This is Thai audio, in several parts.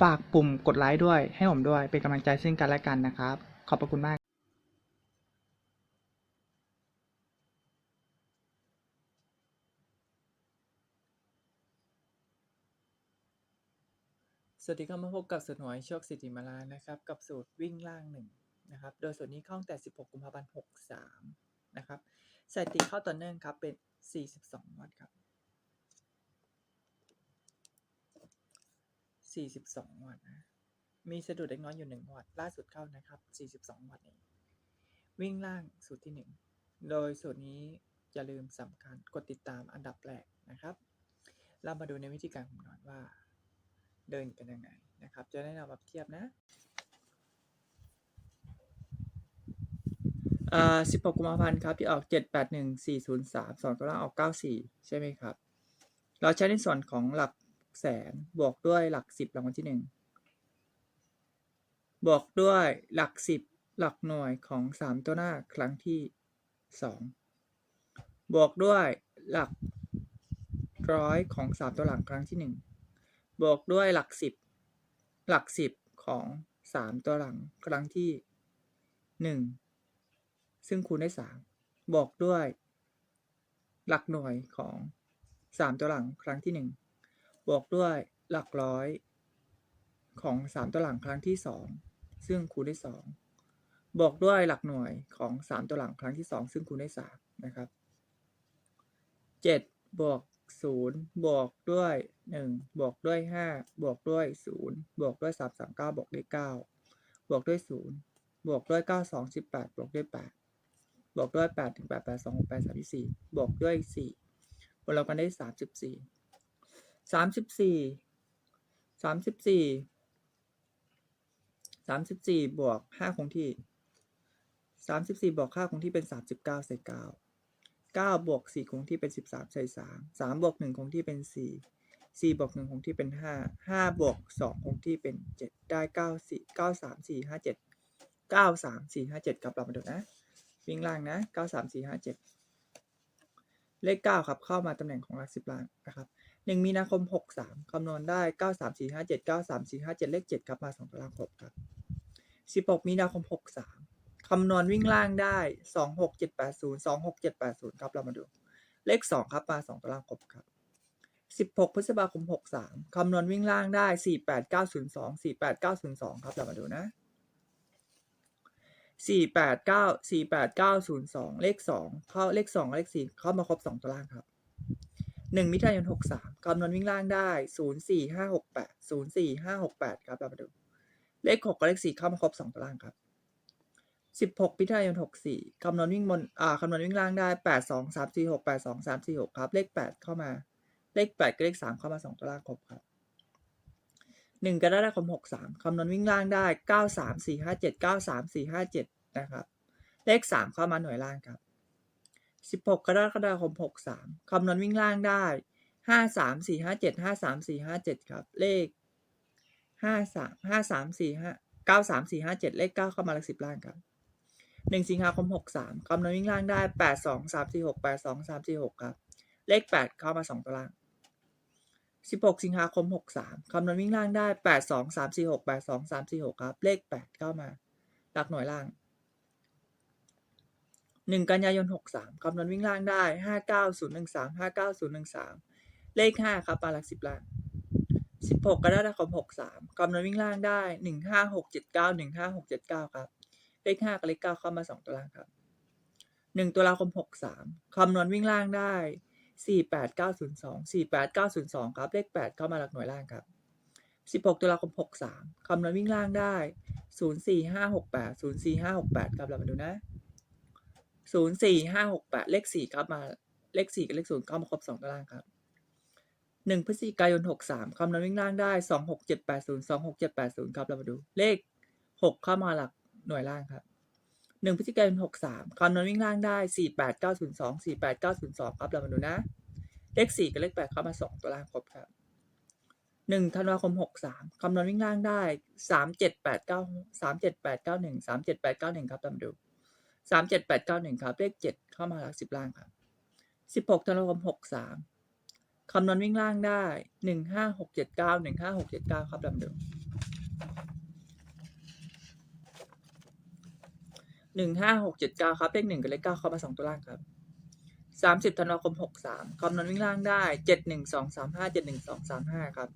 ฝากปุ่มกดไลค์ด้วย ให้ผมด้วย เป็นกำลังใจซึ่งกันและกันนะครับ ขอบพระคุณมากสวัสดีครับมาพบกับสูตรหวยโชคสิทธิมาลานะครับ กับสูตรวิ่งล่างหนึ่งนะครับ โดยสูตรนี้เข้าตั้งแต่ 16 กุมภาพันธ์ 63 นะครับสถิติเข้าต่อเนื่องครับเป็น 42 วัดครับ 42 วัดนะ มีสะดุดเล็กน้อยอยู่ 1 วัดล่าสุดเข้านะครับ 42 วัดเองวิ่งล่างสูตรที่ 1 โดยสูตรนี้อย่าลืมสำคัญกดติดตามอันดับแรกนะครับ เรามาดูในวิธีการคำนวณว่า เดินกันยังไงนะครับ จะได้นำมาเทียบนะอ่อ16กุมภาพันธ์ครับที่ออก 781403 2ตัวล่างออก 94 ใช่ไหมครับ เราใช้ในส่วนของหลัก แสนบวกด้วยหลัก10รางวัลที่1บวกด้วยหลัก10หลักหน่วยของ3ตัวหน้าครั้งที่2บวกด้วยหลักร้อยของ3ตัวหลังครั้งที่1บวกด้วยหลักสิบหลักสิบของสามตัวหลังครั้งที่หนึ่งซึ่งคูณได้สามบวกด้วย หลักหน่วยของสามตัวหลังครั้งที่หนึ่ง บวกด้วยหลักร้อยของสามตัวหลังครั้งที่สองซึ่งคูณได้สองบวกด้วยหลักหน่วยของสามตัวหลังครั้งที่สองซึ่งคูณได้สามนะครับเจ็ดบวกศูนย์บวกด้วยหนึ่งบวกด้วยห้าบวกด้วยศูนย์บวกด้วยสามสามเก้าบวกด้วยเก้าบวกด้วยศูนย์บวกด้วยเก้าสองสิบแปดบวกด้วยแปดบวกด้วยแปดถึงแปดแปดสองหกแปดสามที่สี่บวกด้วยสี่บวกเรากันได้สาม สามสิบสี่สามสิบสี่สามสิบสี่บวกห้าคงที่สามสิบสี่บวกห้าคงที่เป็นสามสิบเก้าใส่เก้าเก้าบวกสี่คงที่เป็นสิบสามใส่สามสามบวกหนึ่งคงที่เป็นสี่สี่บวกหนึ่งคงที่เป็นห้าห้าบวกสองคงที่เป็นเจ็ดได้เก้าสี่เก้าสามสี่ห้าเจ็ดเก้าสามสี่ห้าเจ็ดกลับเรามาดูนะวิ่งล่างนะเก้าสามสี่ห้าเจ็ดเลขเก้าครับเข้ามาตำแหน่งของหลักสิบล่างนะครับ หนึ่งมีนาคมหกสามคำนวณได้เก้าสามสี่ห้าเจ็ดเก้าสามสี่ห้าเจ็ดเลขเจ็ดครับมาสองตารางครบครับสิบหกมีนาคมหกสามคำนวณวิ่งล่างได้สองหกเจ็ดแปดศูนย์สองหกเจ็ดแปดศูนย์ครับเรามาดู เลขสองครับมาสองตารางครบครับสิบหกพฤษภาคมหกสามคำนวณวิ่งล่างได้สี่แปดเก้าศูนย์สองสี่แปดเก้าศูนย์สองครับเรามาดูนะสี่แปดเก้าสี่แปดเก้าศูนย์สองเลขสองเข้าเลขสองเลขสี่เข้ามาครบสองตารางครับ หนึ่งมิถุนายนหกสามคำนวณวิ่งล่างได้ศูนย์สี่ห้าหกแปดศูนย์สี่ห้าหกแปดครับเรามาดู เลขหกกับเลขสี่เข้ามาครบสองตารางครับสิบหกพิทายนหกสี่คำนวณวิ่งบนอ่าคำนวณวิ่งล่างได้แปดสองสามสี่หกแปดสองสามสี่หกครับ เลขแปดเข้ามา เลขแปดกับเลขสามเข้ามาสองตัวล่างครบครับหนึ่งกรกฎาคมหกสามคำนวณวิ่งล่างได้เก้าสามสี่ห้าเจ็ดเก้าสามสี่ห้าเจ็ดนะครับ เลขสามเข้ามาหน่วยล่างครับ สิบหกกรกฎาคมหกสามคำนวณวิ่งล่างได้ห้าสามสี่ห้าเจ็ดห้าสามสี่ห้าเจ็ดครับ เลขห้าสามห้าสามสี่ห้าเก้าสามสี่ห้าเจ็ดเลขเก้าเข้ามาหลักสิบล่างครับหนึ่งสิงหาคมหกสามคำนวณวิ่งล่างได้แปดสองสามสี่หกแปดสองสามสี่หกครับ เลขแปดเข้ามาสองตารางสิบหกสิงหาคมหกสามคำนวณวิ่งล่างได้แปดสองสามสี่หกแปดสองสามสี่หกครับ เลขแปดเข้ามา หลักหน่วยล่าง หนึ่งกันยายนหกสามคำนวณวิ่งล่างได้ห้าเก้าศูนย์หนึ่งสามห้าเก้าศูนย์หนึ่งสามเลขห้าครับมาหลักสิบล่างสิบหกกรกฎาคมหกสามคำนวณวิ่งล่างได้หนึ่งห้าหกเจ็ดเก้าหนึ่งห้าหกเจ็ดเก้าครับ เลขห้ากับเลขเก้าเข้ามาสองตารางครับหนึ่งตุลาคมหกสามคำนวณวิ่งล่างได้สี่แปดเก้าศูนย์สองสี่แปดเก้าศูนย์สองครับ เลขแปดเข้ามาหลักหน่วยล่างครับสิบหกตุลาคมหกสามคำนวณวิ่งล่างได้ศูนย์สี่ห้าหกแปดศูนย์สี่ห้าหกแปดครับเรามาดูนะ ศูนย์สี่ห้าหกแปดเลขสี่ครับมาเลขสี่กับเลขศูนย์เข้ามาครบสองตารางครับหนึ่งพฤศจิกายนหกสามคำนวณวิ่งล่างได้สองหกเจ็ดแปดศูนย์สองหกเจ็ดแปดศูนย์ครับเรามาดู เลขหกเข้ามาหลักหน่วยล่างครับหนึ่งพฤศจิกายนหกสามคำนวณวิ่งล่างได้สี่แปดเก้าศูนย์สองสี่แปดเก้าศูนย์สองครับเรามาดูนะ เลขสี่กับเลขแปดเข้ามาสองตัวล่างครบครับหนึ่งธันวาคมหกสามคำนวณวิ่งล่างได้สามเจ็ดแปดเก้าสามเจ็ดแปดเก้าหนึ่งสามเจ็ดแปดเก้าหนึ่งครับเรามาดู สามเจ็ดแปดเก้าหนึ่งครับ เลขเจ็ดเข้ามาหลักสิบล่างครับสิบหกธันวาคมหกสามคำนวณวิ่งล่างได้หนึ่งห้าหกเจ็ดเก้าหนึ่งห้าหกเจ็ดเก้าครับเรามหนึ่งห้าหกเจ็ดเก้าครับเลขหนึ่งกับเลขเก้าเข้ามาสองตัวล่างครับสามสิบธันวาคมหกสามคำนวณวิ่งล่างได้เจ็ดหนึ่งสองสามห้าเจ็ดหนึ่งสองสามห้าครับ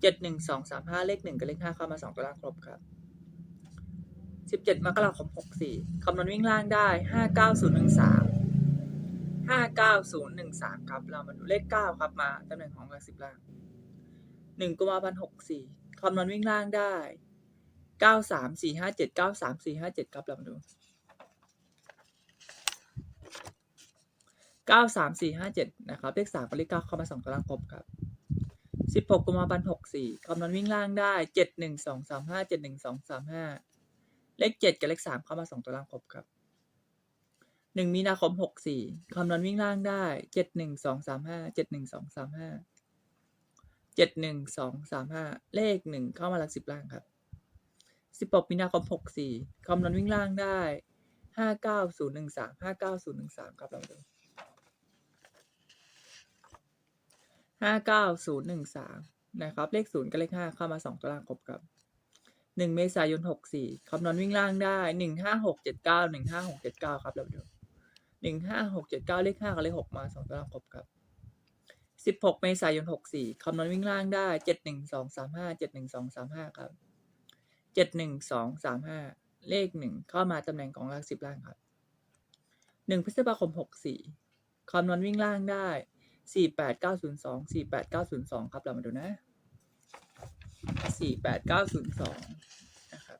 เจ็ดหนึ่งสองสามห้าเลขหนึ่งกับเลขห้าเข้ามาสองตัวล่างครบครับ 17 มกราคม 64 คำนวณวิ่งล่างได้ 59013 59013 ครับ เรามาดูเลข 9 ครับ มาตำแหน่งของหลักสิบล่าง 1กุมภาพันธ์64 คำนวณวิ่งล่างได้ 93457 93457 ครับเรามาดู 93457 นะครับ เลข 3กับเลข9เข้ามา2ตารางคบครับ16กุมภาพันธ์64คำนวณวิ่งล่างได้ 71235 71235 เลขเจ็ดกับเลขสามเข้ามาสองตารางครบครับหนึ่งมีนาคมหกสี่คำนวณวิ่งล่างได้เจ็ดหนึ่งสองสามห้าเจ็ดหนึ่งสองสามห้าเจ็ดหนึ่งสองสามห้าเลขหนึ่งเข้ามาหลักสิบล่างครับสิบหกมีนาคมหกสี่คำนวณวิ่งล่างได้ห้าเก้าศูนย์หนึ่งสามห้าเก้าศูนย์หนึ่งสามครับเรามาดูห้าเก้าศูนย์หนึ่งสามนะครับ เลขศูนย์กับเลขห้าเข้ามาสองตัวล่างครบครับ หนึ่งเมษายนหกสี่คำนวณวิ่งล่างได้หนึ่งห้าหกเจ็ดเก้าหนึ่งห้าหกเจ็ดเก้าครับเราดูหนึ่งห้าหกเจ็ดเก้าเลขห้ากับเลขหกมาสองตัวล่างครบครับสิบหกเมษายนหกสี่คำนวณวิ่งล่างได้เจ็ดหนึ่งสองสามห้าเจ็ดหนึ่งสองสามห้าครับเจ็ดหนึ่งสองสามห้าเลขหนึ่งเข้ามาตำแหน่งของหลักสิบล่างครับหนึ่งพฤษภาคมหกสี่คำนวณวิ่งล่างได้สี่แปดเก้าศูนย์สองสี่แปดเก้าศูนย์สองครับเรามาดูนะ สี่แปดเก้าศูนย์สองนะครับ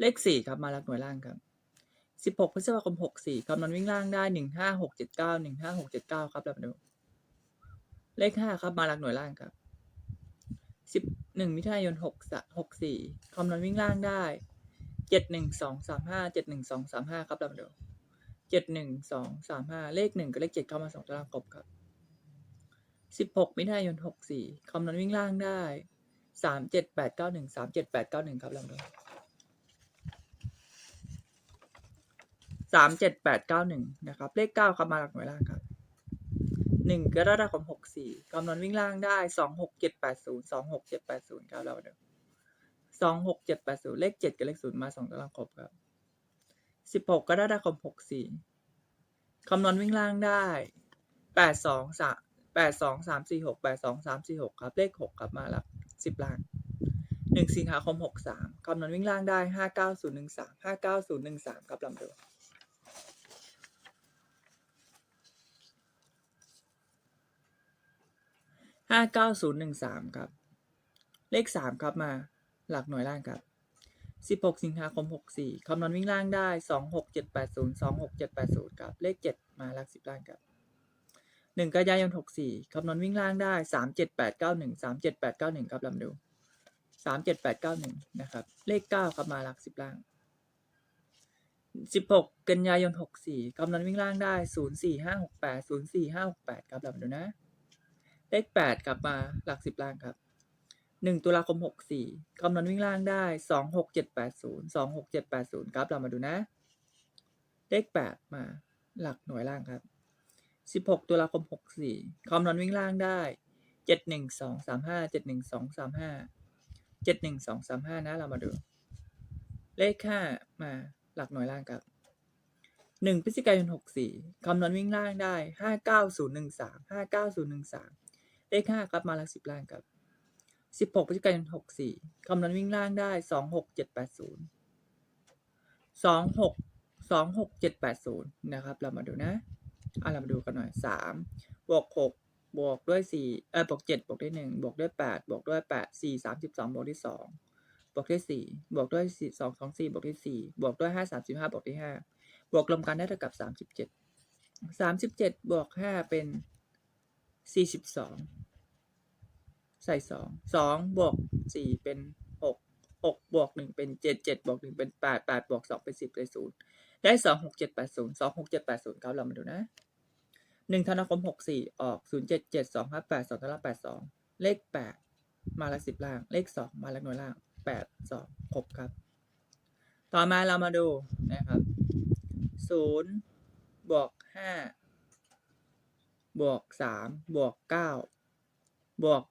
เลขสี่ครับมาลักหน่วยล่างครับสิบหกพฤษภาคมหกสี่คำนวณวิ่งล่างได้หนึ่งห้าหกเจ็ดเก้าหนึ่งห้าหกเจ็ดเก้าครับเรามาดูเลขห้าครับมาลักหน่วยล่างครับสิบหนึ่งมิถุนายนหกสหกสี่คำนวณวิ่งล่างได้เจ็ดหนึ่งสองสามห้าเจ็ดหนึ่งสองสามห้าครับเรามาดูเจ็ดหนึ่งสองสามห้าเลขหนึ่งกับเลขเจ็ดเข้ามาสองตารางครบครับ สิบหกมิถุนายนหกสี่คำนวณวิ่งล่างได้สามเจ็ดแปดเก้าหนึ่งสามเจ็ดแปดเก้าหนึ่งครับลองดูสามเจ็ดแปดเก้าหนึ่งนะครับ เลขเก้าเข้ามาหลักหน่วยล่างครับหนึ่งกรกฎาคมหกสี่คำนวณวิ่งล่างได้สองหกเจ็ดแปดศูนย์สองหกเจ็ดแปดศูนย์ครับเราดูสองหกเจ็ดแปดศูนย์เลขเจ็ดกับเลขศูนย์มาสองตารางครบครับสิบหกกรกฎาคมหกสี่คำนวณวิ่งล่างได้แปดสองสาม แปดสองสามสี่หกแปดสองสามสี่หกครับ เลขหกครับมาแล้วสิบล่างหนึ่งสิงหาคมหกสามคำนวณวิ่งล่างได้ห้าเก้าศูนย์หนึ่งสามห้าเก้าศูนย์หนึ่งสามครับลำดูห้าเก้าศูนย์หนึ่งสามครับ เลขสามครับมาหลักหน่วยล่างครับสิบหกสิงหาคมหกสี่คำนวณวิ่งล่างได้สองหกเจ็ดแปดศูนย์สองหกเจ็ดแปดศูนย์ครับ เลขเจ็ดมาหลักสิบล่างครับ หนึ่งกันยายนหกสี่คำนวณวิ่งล่างได้สามเจ็ดแปดเก้าหนึ่งสามเจ็ดแปดเก้าหนึ่งครับลำดูสามเจ็ดแปดเก้าหนึ่งนะครับ เลขเก้าครับมาหลักสิบล่างสิบหกกันยายนหกสี่คำนวณวิ่งล่างได้ศูนย์สี่ห้าหกแปดศูนย์สี่ห้าหกแปดครับลำดูนะ เลขแปดกลับมาหลักสิบล่างครับหนึ่งตุลาคมหกสี่คำนวณวิ่งล่างได้สองหกเจ็ดแปดศูนย์สองหกเจ็ดแปดศูนย์ครับเรามาดูนะ เลขแปดมาหลักหน่วยล่างครับ สิบหกตุลาคมหกสี่คำนวณวิ่งล่างได้เจ็ดหนึ่งสองสามห้าเจ็ดหนึ่งสองสามห้าเจ็ดหนึ่งสองสามห้านะเรามาดู เลขห้ามาหลักหน่วยล่างครับหนึ่งพฤศจิกายนหกสี่คำนวณวิ่งล่างได้ห้าเก้าศูนย์หนึ่งสามห้าเก้าศูนย์หนึ่งสามเลขห้าครับมาหลักสิบล่างครับสิบหกพฤศจิกายนหกสี่คำนวณวิ่งล่างได้สองหกเจ็ดแปดศูนย์สองหกสองหกเจ็ดแปดศูนย์นะครับ เรามาดูนะ อะเรามาดูกันหน่อยสามบวกหกบวกด้วยสี่เออบวกเจ็ดบวกด้วยหนึ่งบวกด้วยแปดบวกด้วยแปดสี่สามสิบสองบวกด้วยสองบวกด้วยสี่บวกด้วยสี่สองสองสี่บวกด้วยสี่บวกด้วยห้าสามสิบห้าบวกด้วยห้าบวกรวมกันได้เท่ากับสามสิบเจ็ดสามสิบเจ็ดบวกห้าเป็นสี่สิบสองใส่สองสองบวกสี่เป็นหกหกบวกหนึ่งเป็นเจ็ดเจ็ดบวกหนึ่งเป็นแปดแปดบวกสองเป็นสิบเลยศูนย์ ได้สองหกเจ็ดแปดศูนย์สองหกเจ็ดแปดศูนย์ครับเรามาดูนะหนึ่งธันวาคมหกสี่ออกศูนย์เจ็ดเจ็ดสองห้าแปดสองธันวาแปดสองเลขแปดมาละสิบล่าง เลขสองมาละหน่วยล่างแปดสองครบครับ ต่อมาเรามาดูนะครับศูนย์บวกห้าบวกสามบวกเก้าบวก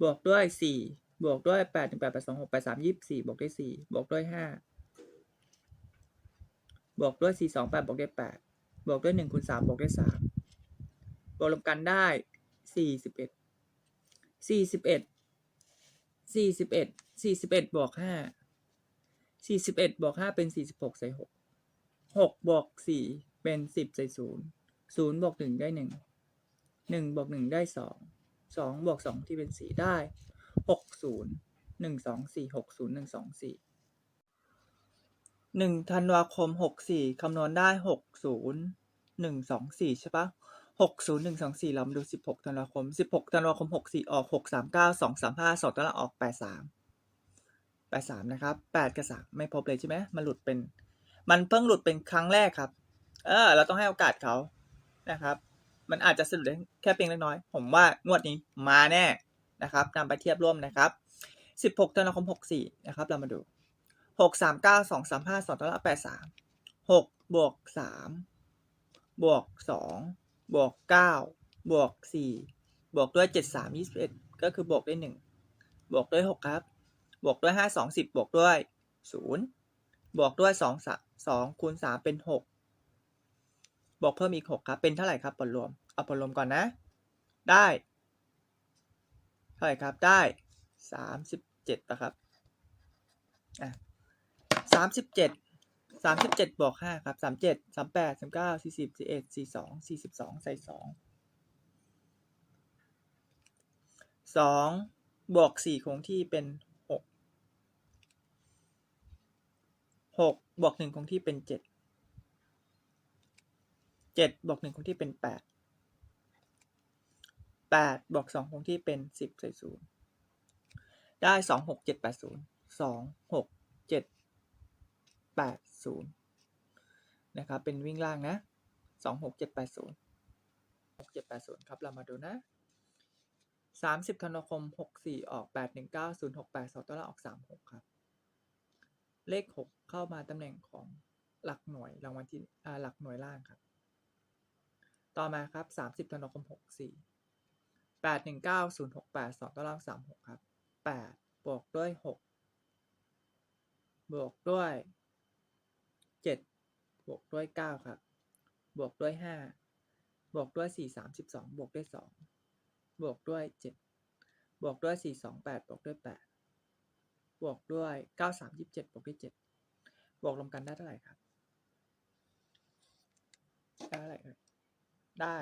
บวกด้วยสี่ บวกด้วยแปดหนึ่งแปดแปดสองหกแปดสามยี่สิบสี่บวกด้วยสี่บวกด้วยห้าบวกด้วยสี่สองแปดบวกด้วยแปดบวกด้วยหนึ่งคูณสามบวกด้วยสามบวกรวมกันได้สี่สิบเอ็ดสี่สิบเอ็ดสี่สิบเอ็ดสี่สิบเอ็ดบวกห้าสี่สิบเอ็ดบวกห้าเป็นสี่สิบหกใส่หกหกบวกสี่เป็นสิบใส่ศูนย์ศูนย์บวกหนึ่งได้หนึ่งหนึ่งบวกหนึ่งได้สองสองบวกสองที่เป็นสี่ได้ หกศูนย์หนึ่งสองสี่หกศูนย์หนึ่งสองสี่หนึ่งธันวาคมหกสี่คำนวณได้หกศูนย์หนึ่งสองสี่ใช่ปะหกศูนย์หนึ่งสองสี่เรามาดูสิบหกธันวาคมสิบหกธันวาคมหกสี่ออกหกสามเก้าสองสามห้าสองตารางออกแปดสามแปดสามนะครับแปดกับสามไม่พบเลยใช่ไหมมันหลุดเป็น มันเพิ่งหลุดเป็นครั้งแรกครับ เออ เราต้องให้โอกาสเขานะครับ มันอาจจะสะดุดแค่เพียงเล็กน้อย ผมว่างวดนี้มาแน่ นะครับนำไปเทียบร่วมนะครับ 16ธันวาคม 64 นะครับ เรามาดู 6 3 9 2 3 5 2ตละ83 6บวก3บวก2บวก9บวก4บวกด้วย 7 3 21 ก็คือบวกด้วย 1 บวกด้วย 6 ครับ บวกด้วย 5 2 10 บวกด้วย 0 บวกด้วย 2 2คูณ3เป็น 6 บวกเพิ่มอีก 6 ครับ เป็นเท่าไหร่ครับผลรวม เอาผลรวมก่อนนะ ได้ เท่าไหร่ครับได้สามสิบเจ็ดนะครับอะสามสิบเจ็ดสามสิบเจ็ดบวกห้าครับสามเจ็ดสามแปดสามเก้าสี่สิบสี่เอ็ดสี่สองสี่สิบสองใส่สองสองบวกสี่คงที่เป็นหกหกบวกหนึ่งคงที่เป็นเจ็ดเจ็ดบวกหนึ่งคงที่เป็นแปด แปดบวกสองคงที่เป็นสิบใส่ศูนย์ได้สองหกเจ็ดแปดศูนย์สองหกเจ็ดแปดศูนย์นะครับ เป็นวิ่งล่างนะสองหกเจ็ดแปดศูนย์หกเจ็ดแปดศูนย์ครับ เรามาดูนะสามสิบธันวาคมหกสี่ออกแปดหนึ่งเก้าศูนย์หกแปดสองตัวละออกสามหกครับ เลขหกเข้ามาตำแหน่งของหลักหน่วยรางวัลที่หลักหน่วยล่างครับ ต่อมาครับสามสิบธันวาคมห กสี่แปดหนึ่งเก้าศูนย์หกแปดสองตารางสามหกครับแปดบวกด้วยหกบวกด้วยเจ็ดบวกด้วยเก้าครับ บวกด้วยห้าบวกด้วยสี่สามสิบสองบวกด้วยสองบวกด้วยเจ็ดบวกด้วยสี่สองแปดบวกด้วยแปดบวกด้วยเก้าสามยี่สิบเจ็ดบวกด้วยเจ็ดบวกรวมกันได้เท่าไหร่ครับ ได้เท่าไหร่เอ่ยได้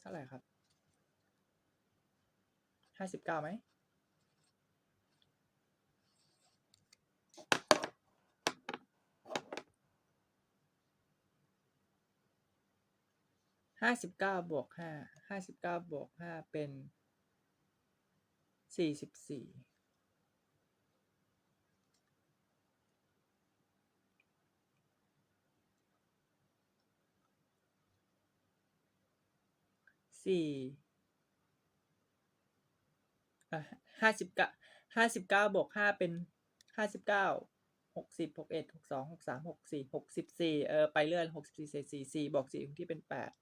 เท่าไหร่ครับห้าสิบเก้าไหมห้าสิบเก้าบวกห้าห้าสิบเก้าบวกห้าเป็นสี่สิบสี่ สี่อะห้าสิบเก้าห้าสิบเก้าบวกห้าเป็นห้าสิบเก้าหกสิบหกเอ็ดหกสองหกสามหกสี่หกสิบสี่เออไปเรื่อยหกสิบสี่เศษสี่สี่บวกสี่คงที่เป็นแปด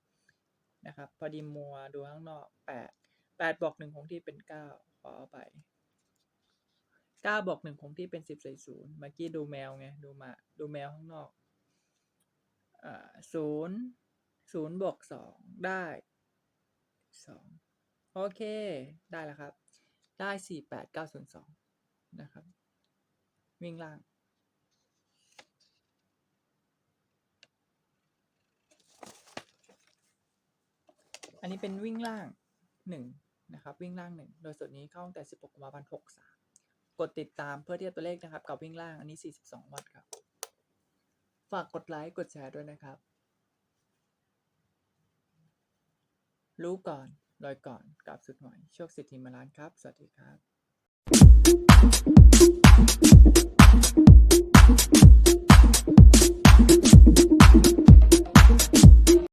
นะครับ พอดีมัวดูข้างนอกแปดแปดบวกหนึ่งคงที่เป็นเก้าขอไปเก้าบวกหนึ่งคงที่เป็นสิบใส่ศูนย์เมื่อกี้ดูแมวไงดูมาดูแมวข้างนอกอ่าศูนย์ศูนย์บวกสองได้ สองโอเค ได้แล้วครับ ได้สี่แปดเก้าศูนสองนะครับ วิ่งล่าง อันนี้เป็นวิ่งล่างหนึ่งนะครับ วิ่งล่างหนึ่งโดยส่วนนี้เข้าตั้งแต่สิบหกกุมภาพันธ์หกสามกดติดตามเพื่อเทียบตัวเลขนะครับ กับวิ่งล่างอันนี้สี่สิบสองวัตต์ครับ ฝากกดไลค์กดแชร์ด้วยนะครับ รู้ก่อนลอยก่อนกับสุดหน่อยโชคสิทธิมาลานครับ สวัสดีครับ